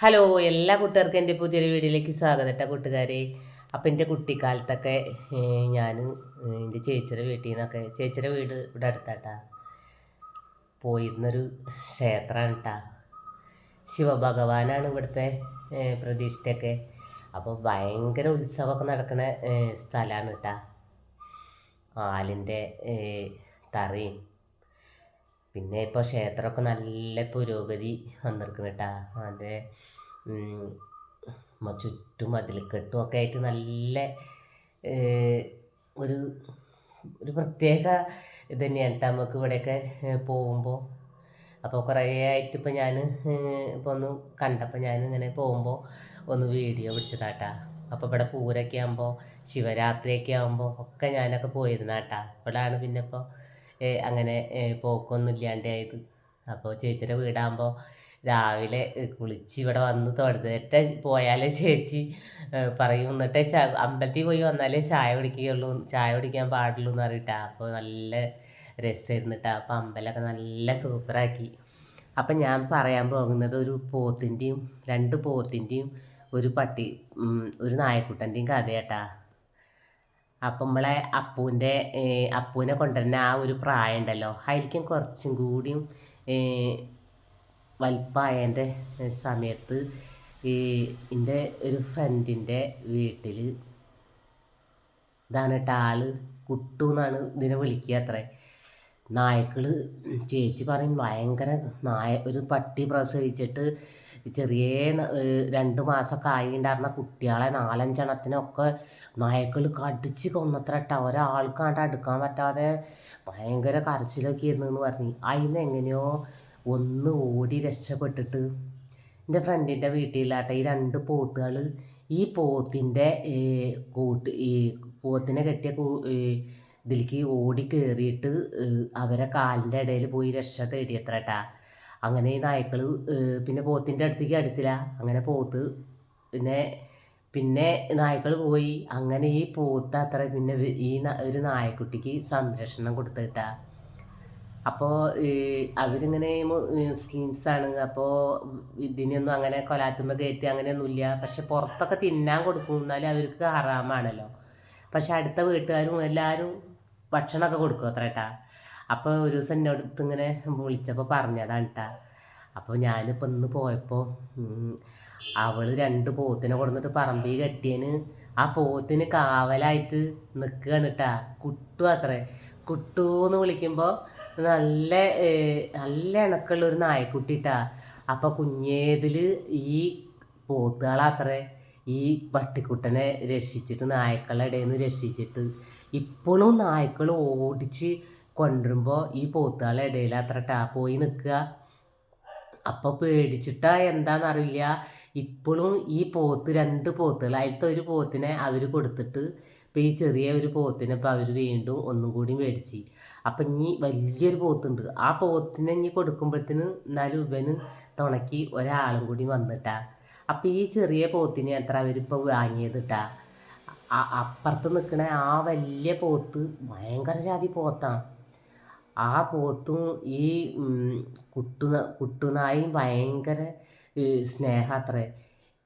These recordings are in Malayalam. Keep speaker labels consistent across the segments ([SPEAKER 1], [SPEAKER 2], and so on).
[SPEAKER 1] ഹലോ എല്ലാ കൂട്ടുകാർക്കും എന്റെ പുതിയൊരു വീഡിയോയിലേക്ക് സ്വാഗതം കേട്ടോ കൂട്ടുകാരെ. അപ്പം എന്റെ കുട്ടിക്കാലത്തൊക്കെ ഞാൻ എന്റെ ചേച്ചിയുടെ വീട്ടിൽ നിന്നൊക്കെ ചേച്ചിയുടെ വീട് ഇവിടെ അടുത്താട്ടാ. പോയിരുന്നൊരു ക്ഷേത്രമാണ് കേട്ടാ ശിവഭഗവാനാണ് ഇവിടുത്തെ പ്രതീക്ഷയൊക്കെ അപ്പോൾ ഭയങ്കര ഉത്സവമൊക്കെ നടക്കുന്ന സ്ഥലമാണ് കേട്ടാ ആലിന്റെ തറയും പിന്നെ ഇപ്പോൾ ക്ഷേത്രമൊക്കെ നല്ല പുരോഗതി വന്നിരിക്കുന്നു കേട്ടാ അതിന്റെ ഉം, മ- ചുറ്റും മതിൽക്കെട്ടും ഒക്കെ ആയിട്ട് നല്ല ഒരു ഒരു പ്രത്യേക ഇത് തന്നെയാണ് നമുക്ക് ഇവിടെയൊക്കെ പോകുമ്പോൾ അപ്പോൾ കുറേ ആയിട്ട് ഇപ്പോൾ ഞാൻ ഇപ്പോൾ ഒന്ന് കണ്ടപ്പോൾ ഞാൻ ഇങ്ങനെ പോകുമ്പോൾ ഒന്ന് വീഡിയോ പിടിച്ചതാട്ടാ. അപ്പോൾ ഇവിടെ പൂരൊക്കെ ആകുമ്പോൾ ശിവരാത്രിയൊക്കെ ആകുമ്പോൾ ഒക്കെ ഞാനൊക്കെ പോയിരുന്നാട്ടാ. ഇവിടെയാണ് പിന്നെ ഇപ്പോൾ അങ്ങനെ പോക്കൊന്നും ഇല്ലാണ്ടായത് അപ്പോൾ ചേച്ചിയുടെ വീടാകുമ്പോൾ രാവിലെ കുളിച്ച് ഇവിടെ വന്ന് തൊടുത്തിട്ട് പോയാലേ ചേച്ചി പറയും എന്നിട്ട് അമ്പലത്തിൽ പോയി വന്നാലേ ചായ കുടിക്കുകയുള്ളൂ ചായ കുടിക്കാൻ പാടുള്ളൂ എന്ന് പറഞ്ഞിട്ടാ. അപ്പോൾ നല്ല രസമായിരുന്നു കേട്ടോ അപ്പോൾ അമ്പലമൊക്കെ നല്ല സൂപ്പറാക്കി. അപ്പം ഞാൻ പറയാൻ പോകുന്നത് ഒരു പോത്തിന്റെയും രണ്ട് പോത്തിന്റെയും ഒരു പട്ടി ഒരു നായക്കുട്ടന്റെയും കഥയാട്ടാ. അപ്പം നമ്മളെ അപ്പൂന്റെ അപ്പൂനെ കൊണ്ടുവരുന്ന ആ ഒരു പ്രായം ഉണ്ടല്ലോ അതിലേക്കും കുറച്ചും കൂടിയും വലിപ്പമായതിന്റെ സമയത്ത് ഈ എന്റെ ഒരു ഫ്രണ്ടിന്റെ വീട്ടിൽ ഇതാണ് കേട്ടോ കുട്ടു എന്നാണ് ഇതിനെ വിളിക്കുക അത്രേ. നായ്ക്കൾ ചേച്ചി പറയും ഭയങ്കര നായ ഒരു പട്ടി പ്രസവിച്ചിട്ട് ചെറിയ രണ്ട് മാസമൊക്കെ ആയി ഉണ്ടായിരുന്ന കുട്ടികളെ നാലഞ്ചെണ്ണത്തിനൊക്കെ നായ്ക്കൾ കടിച്ച് കൊന്നത്ര കേട്ടോ ഒരാൾക്കാണ്ട് അടുക്കാൻ പറ്റാതെ ഭയങ്കര കരച്ചിലൊക്കെ ഇരുന്നു എന്ന് പറഞ്ഞു. അതിന് എങ്ങനെയോ ഒന്ന് ഓടി രക്ഷപ്പെട്ടിട്ട് എന്റെ ഫ്രണ്ടിന്റെ വീട്ടിലാട്ടെ ഈ രണ്ട് പോത്തുകൾ ഈ പോത്തിന്റെ കൂട്ട് ഈ പോത്തിനെ കെട്ടിയ കൂ ഇതിലേക്ക് ഓടി കയറിയിട്ട് അവരെ കാലിന്റെ ഇടയിൽ പോയി രക്ഷ തേടിയത്ര കേട്ടാ അങ്ങനെ ഈ നായ്ക്കൾ പിന്നെ പോത്തിന്റെ അടുത്തേക്ക് അടുത്തില്ല. അങ്ങനെ പോത്ത് പിന്നെ പിന്നെ നായ്ക്കൾ പോയി. അങ്ങനെ ഈ പോത്ത് അത്ര പിന്നെ ഈ ഒരു നായക്കുട്ടിക്ക് സംരക്ഷണം കൊടുത്തിട്ട. അപ്പോൾ അവരിങ്ങനെ മുസ്ലിംസാണ് അപ്പോൾ ഇതിനൊന്നും അങ്ങനെ കൊലാത്തുമ്പോൾ കയറ്റി അങ്ങനെയൊന്നുമില്ല പക്ഷെ പുറത്തൊക്കെ തിന്നാൻ കൊടുക്കും. എന്നാലും അവർക്ക് ഹറാമാണല്ലോ. പക്ഷെ അടുത്ത വീട്ടുകാരും എല്ലാവരും ഭക്ഷണമൊക്കെ കൊടുക്കും അത്ര കേട്ടാ അപ്പോൾ ഒരു ദിവസം എന്റെ അടുത്ത് ഇങ്ങനെ വിളിച്ചപ്പോൾ പറഞ്ഞതാണ് കേട്ടാ അപ്പോൾ ഞാനിപ്പോൾ ഇന്ന് പോയപ്പോൾ അവൾ രണ്ട് പോത്തിനെ കൊടുത്തിട്ട് പറമ്പിൽ കെട്ടിയേന്. ആ പോത്തിന് കാവലായിട്ട് നിൽക്കുകയാണ് കേട്ടാ കുട്ടു അത്രേ. കുട്ടു എന്ന് വിളിക്കുമ്പോൾ നല്ല നല്ല ഇണക്കുള്ള ഒരു നായക്കുട്ടി ഇട്ടാ അപ്പോൾ കുഞ്ഞേതിൽ ഈ പോത്തുകളത്രേ ഈ പട്ടിക്കുട്ടനെ രക്ഷിച്ചിട്ട് നായ്ക്കളുടെ ഇടയിൽ നിന്ന് രക്ഷിച്ചിട്ട് ഇപ്പോഴും നായ്ക്കൾ ഓടിച്ച് കൊണ്ടുവരുമ്പോൾ ഈ പോത്തുകളെ ഇടയിൽ അത്ര ടാപ്പ് പോയി നിൽക്കുക. അപ്പോൾ പേടിച്ചിട്ടാ എന്താണെന്നറിയില്ല ഇപ്പോഴും ഈ പോത്ത് രണ്ട് പോത്തുകൾ അതിലത്തെ ഒരു പോത്തിനെ അവർ കൊടുത്തിട്ട് ഇപ്പോൾ ഈ ചെറിയ ഒരു പോത്തിനെ ഇപ്പോൾ അവർ വീണ്ടും ഒന്നും കൂടി മേടിച്ച്. അപ്പം ഇനി വലിയൊരു പോത്തുണ്ട്. ആ പോത്തിനെ ഇനി കൊടുക്കുമ്പോഴത്തേന് എന്നാലും ഇവന് തുണക്കി ഒരാളും കൂടി വന്നിട്ടാ. അപ്പം ഈ ചെറിയ പോത്തിനെ എത്ര അവരിപ്പോൾ വാങ്ങിയത് ട്ടാ ആ- അപ്പുറത്ത് നിൽക്കണ ആ വലിയ പോത്ത് ഭയങ്കര ജാതി പോത്താണ് ആ പോത്തും ഈ കുട്ടുന കുട്ടു കുട്ടുനായും ഭയങ്കര സ്നേഹം അത്രേ.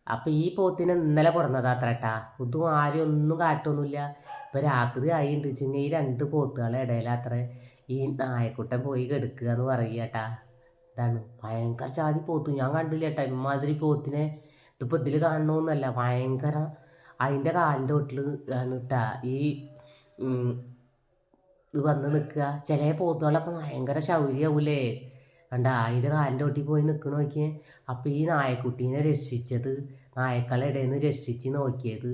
[SPEAKER 1] അപ്പം ഈ പോത്തിനെ ഇന്നലെ കൊടുന്നതാ അത്ര കേട്ടാ ഇതും ആരും ഒന്നും കാട്ടൊന്നുമില്ല. ഇപ്പം രാത്രി ആയിണ്ട്. വെച്ചിങ്ങനെ ഈ രണ്ട് പോത്തുകളെ ഇടയിലത്രേ ഈ നായക്കുട്ടൻ പോയി കെടുക്കുക എന്ന് പറയുക കേട്ടാ ഇതാണ്. ഭയങ്കര ജാതി പോത്ത്. ഞാൻ കണ്ടില്ല കേട്ടാ ഇമാതിരി പോത്തിനെ ഇതിപ്പോൾ ഇതിൽ കാണണമെന്നല്ല ഭയങ്കര അതിന്റെ കാലിന്റെ ഒട്ടിൽ ആണ് കേട്ടാ ഈ ഇത് വന്ന് നിൽക്കുക. ചില പോത്തുകളൊക്കെ ഭയങ്കര ശൗര്യമാവൂലേ. കണ്ട അതിന്റെ കാലിന്റെ ഒട്ടി പോയി നിൽക്കണ നോക്കിയേ. അപ്പോൾ ഈ നായക്കുട്ടീനെ രക്ഷിച്ചത് നായക്കളെ ഇടയിൽ നിന്ന് രക്ഷിച്ച് നോക്കിയത്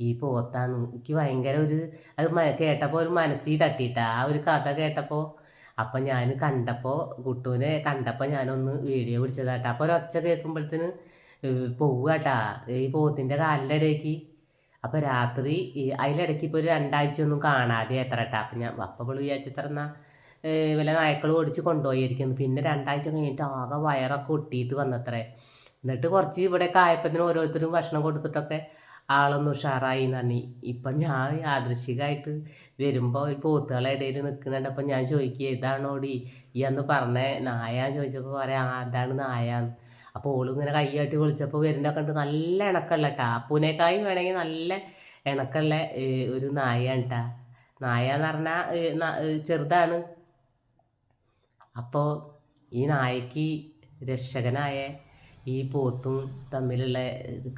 [SPEAKER 1] ഈ പോത്താണ്. എനിക്ക് ഭയങ്കര ഒരു അത് കേട്ടപ്പോൾ ഒരു മനസ്സിൽ തട്ടിയിട്ടാ. ആ ഒരു കഥ കേട്ടപ്പോൾ അപ്പം ഞാൻ കണ്ടപ്പോൾ കുട്ടൂനെ കണ്ടപ്പോൾ ഞാനൊന്ന് വീഡിയോ പിടിച്ചതാട്ടാ. അപ്പോൾ ഒരൊച്ച കേൾക്കുമ്പോഴത്തേന് പോവുകട്ടാ ഈ പോത്തിന്റെ കാലിന്റെ ഇടയ്ക്ക് അപ്പോൾ രാത്രി അതിലിടയ്ക്ക് ഇപ്പോൾ ഒരു രണ്ടാഴ്ച ഒന്നും കാണാതെ എത്ര കേട്ടാ അപ്പം ഞാൻ അപ്പം ഇവൾ വിചാരിച്ചത്ര എന്നാൽ വല്ല നായ്ക്കൾ ഓടിച്ച് കൊണ്ടുപോയിരിക്കുന്നു. പിന്നെ രണ്ടാഴ്ച കഴിഞ്ഞിട്ട് ആകെ വയറൊക്കെ ഒട്ടിയിട്ട് വന്നത്രേ. എന്നിട്ട് കുറച്ച് ഇവിടെ കായപ്പത്തിന് ഓരോരുത്തരും ഭക്ഷണം കൊടുത്തിട്ടൊക്കെ ആളൊന്ന് ഉഷാറായി നന്ദി ഇപ്പം ഞാൻ യാദൃശികമായിട്ട് വരുമ്പോൾ ഈ പോത്തുകളെ ഇടയിൽ നിൽക്കുന്നുണ്ട് അപ്പം ഞാൻ ചോദിക്കുക ഇതാണോടി? ഈ അന്ന് പറഞ്ഞ നായ ചോദിച്ചപ്പോൾ പറയാം അതാണ് നായാന്ന് അപ്പോൾ ഓളും ഇങ്ങനെ കൈയാട്ടി വിളിച്ചപ്പോൾ വരുന്നൊക്കെ ഉണ്ട് നല്ല ഇണക്കമുള്ള കേട്ടാ അപ്പൂനേക്കായും വേണമെങ്കിൽ നല്ല ഇണക്കമുള്ള ഒരു നായയാണ് കേട്ടാ നായ എന്ന് പറഞ്ഞാൽ ചെറുതാണ്. അപ്പോൾ ഈ നായക്ക് രക്ഷകനായ ഈ പോത്തും തമ്മിലുള്ള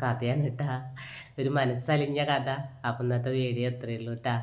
[SPEAKER 1] കഥയാണ് കേട്ടാ ഒരു മനസ്സലിഞ്ഞ കഥ. അപ്പം ഇന്നത്തെ വീഡിയോ അത്രയേ ഉള്ളൂ കേട്ടാ